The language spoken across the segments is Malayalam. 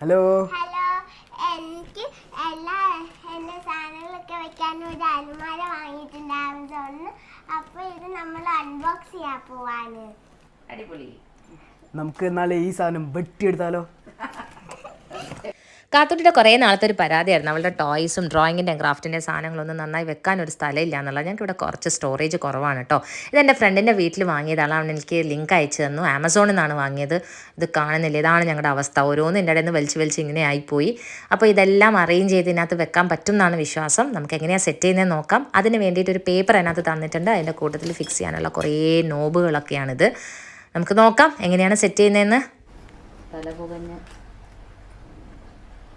ഹലോ. ഹലോ എനിക്ക് എല്ലാ എന്റെ സാധനങ്ങളൊക്കെ വെക്കാൻ ഒരു അലമാര വാങ്ങിയിട്ടുണ്ട് ആമസോണിന് അപ്പോൾ ഇത് നമ്മൾ അൺബോക്സ് ചെയ്യാൻ പോവാണ്. അടിപൊളി. നമുക്ക് എന്നാലേ ഈ സാധനം വെട്ടിയെടുത്താലോ? കാത്തുട്ടിയുടെ കുറേ നാളത്തെ ഒരു പരാതിയായിരുന്നു. അവളുടെ ടോയ്സും ഡ്രോയിങ്ങിന്റെയും ക്രാഫ്റ്റിന്റെ സാധനങ്ങളൊന്നും നന്നായി വെക്കാൻ ഒരു സ്ഥലമില്ല എന്നുള്ളത് ഞങ്ങൾക്ക് ഇവിടെ കുറച്ച് സ്റ്റോറേജ് കുറവാണ് കേട്ടോ ഇതെന്റെ ഫ്രണ്ടിന്റെ വീട്ടിൽ വാങ്ങിയതാണ് എനിക്ക് ലിങ്ക് അയച്ചു തന്നു. ആമസോണിൽ നിന്നാണ് വാങ്ങിയത്. ഇത് കാണുന്നില്ല. ഇതാണ് ഞങ്ങളുടെ അവസ്ഥ. ഓരോന്നും എന്റെ ഇടയിൽ നിന്ന് വലിച്ച് വലിച്ച് ഇങ്ങനെ ആയിപ്പോയി. അപ്പോൾ ഇതെല്ലാം അറേഞ്ച് ചെയ്ത് ഇതിനകത്ത് വെക്കാൻ പറ്റും എന്നാണ് വിശ്വാസം. നമുക്ക് എങ്ങനെയാണ് സെറ്റ് ചെയ്യുന്നത് നോക്കാം. അതിന് വേണ്ടിയിട്ട് ഒരു പേപ്പർ അതിനകത്ത് തന്നിട്ടുണ്ട്. അതിന്റെ കൂട്ടത്തിൽ ഫിക്സ് ചെയ്യാനുള്ള കുറേ നോബുകളൊക്കെയാണിത് നമുക്ക് നോക്കാം എങ്ങനെയാണ് സെറ്റ് ചെയ്യുന്നതെന്ന്. തല പുകഞ്ഞ്.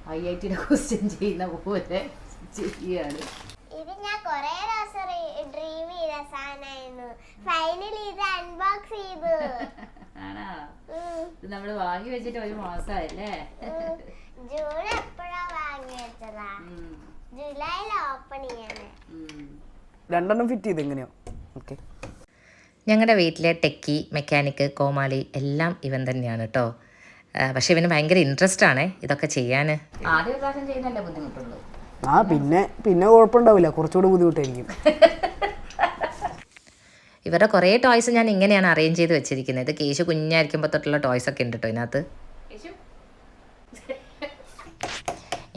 ഐ ഐ ടിയുടെ ക്വസ്റ്റ്യൻ ചെയ്യുന്ന പോലെ ചെയ്യാണ് ഇത് ഞാൻ കുറേ ദിവസം ഡ്രീം ചെയ്ത സാധനമായിരുന്നു ഫൈനലി ഇത് അൺബോക്സ് ചെയ്തു. ആണോ. ഇത് നമ്മൾ വാങ്ങി വെച്ചിട്ട് ഒരു മാസമായല്ലേ. ജൂൺ എപ്പോഴാ വാങ്ങി വെച്ചതാ? ജൂലൈയിൽ ഓപ്പൺ ചെയ്യാണ്. രണ്ടെണ്ണം ഫിറ്റ് ചെയ്ത് എങ്ങനെയാ? ഓക്കെ ഞങ്ങളുടെ വീട്ടിലെ ടെക്കി മെക്കാനിക്ക് കോമാളി എല്ലാം ഇവൻ തന്നെയാണ് കേട്ടോ പക്ഷേ ഇവന് ഭയങ്കര ഇൻട്രസ്റ്റ് ആണ് ഇതൊക്കെ ചെയ്യാൻ ആദ്യ പ്രാവശ്യം ചെയ്യുന്നല്ലേ ബുദ്ധിമുട്ടുള്ളൂ? ആ പിന്നെ പിന്നെ കുഴപ്പമുണ്ടാവില്ല. കുറച്ചുകൂടി ബുദ്ധിമുട്ടായിരിക്കും. ഇവരുടെ കുറേ ടോയ്സ് ഞാൻ ഇങ്ങനെയാണ് അറേഞ്ച് ചെയ്ത് വെച്ചിരിക്കുന്നത്. ഇത് കേശു കുഞ്ഞായിരിക്കുമ്പോൾ തൊട്ടുള്ള ടോയ്സ് ഒക്കെ ഉണ്ട് കേട്ടോ ഇതിനകത്ത്.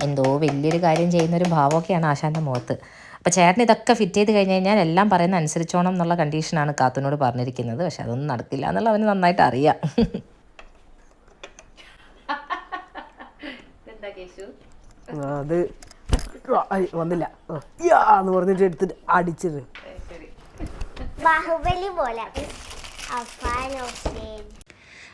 എന്തോ വലിയൊരു കാര്യം ചെയ്യുന്ന ഒരു ഭാവമൊക്കെയാണ് ആശാന്റെ മുഖത്ത്. അപ്പോൾ ചേട്ടൻ ഇതൊക്കെ ഫിറ്റ് ചെയ്ത് കഴിഞ്ഞ് കഴിഞ്ഞാൽ എല്ലാം പറയുന്ന അനുസരിച്ചോണം എന്നുള്ള കണ്ടീഷനാണ് കാത്തുനോട് പറഞ്ഞിരിക്കുന്നത്. പക്ഷെ അതൊന്നും നടക്കില്ല എന്നുള്ള അവന് നന്നായിട്ട് അറിയാം എന്താ കേശു അത് വന്നില്ല. യാ എന്ന് പറഞ്ഞിട്ട് എടുത്തിട്ട് അടിച്ചത് ബാഹുബലി പോലെ.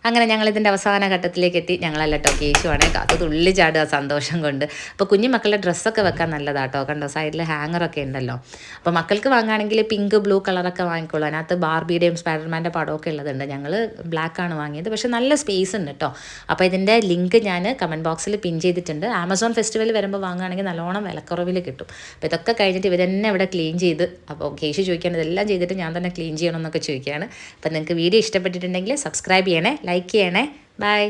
അങ്ങനെ ഞങ്ങൾ ഇതിന്റെ അവസാന ഘട്ടത്തിലേക്ക് എത്തി ഞങ്ങളല്ല കേട്ടോ കേശുവാണ് കാത്തു തുള്ളി ചാടുക സന്തോഷം കൊണ്ട്. അപ്പോൾ കുഞ്ഞു മക്കളുടെ ഡ്രസ്സൊക്കെ വെക്കാൻ നല്ലതാട്ടോ. കണ്ടോ സൈഡിൽ ഹാങ്ങറൊക്കെ ഉണ്ടല്ലോ. അപ്പോൾ മക്കൾക്ക് വാങ്ങുകയാണെങ്കിൽ പിങ്ക് ബ്ലൂ കളറൊക്കെ വാങ്ങിക്കോളൂ. അതിനകത്ത് ബാർബിയുടെയും സ്പൈഡർമാന്റെ പടമൊക്കെ ഉള്ളതുണ്ട്. ഞങ്ങൾ ബ്ലാക്കാണ് വാങ്ങിയത്. പക്ഷേ നല്ല സ്പേസ് ഉണ്ട് കേട്ടോ അപ്പോൾ ഇതിന്റെ ലിങ്ക് ഞാൻ കമന്റ് ബോക്സിൽ പിൻ ചെയ്തിട്ടുണ്ട്. ആമസോൺ ഫെസ്റ്റിവൽ വരുമ്പോൾ വാങ്ങുകയാണെങ്കിൽ നല്ലോണം വിലക്കുറവിൽ കിട്ടും. അപ്പോൾ ഇതൊക്കെ കഴിഞ്ഞിട്ട് ഇവർ തന്നെ ഇവിടെ ക്ലീൻ ചെയ്ത് അപ്പോൾ കേശു ചോദിക്കാൻ ഇതെല്ലാം ചെയ്തിട്ട് ഞാൻ തന്നെ ക്ലീൻ ചെയ്യണമെന്നൊക്കെ ചോദിക്കുകയാണ്. അപ്പോൾ നിങ്ങൾക്ക് വീഡിയോ ഇഷ്ടപ്പെട്ടിട്ടുണ്ടെങ്കിൽ സബ്സ്ക്രൈബ് ചെയ്യണേ ലൈക്ക് ചെയ്യണേ. ബൈ.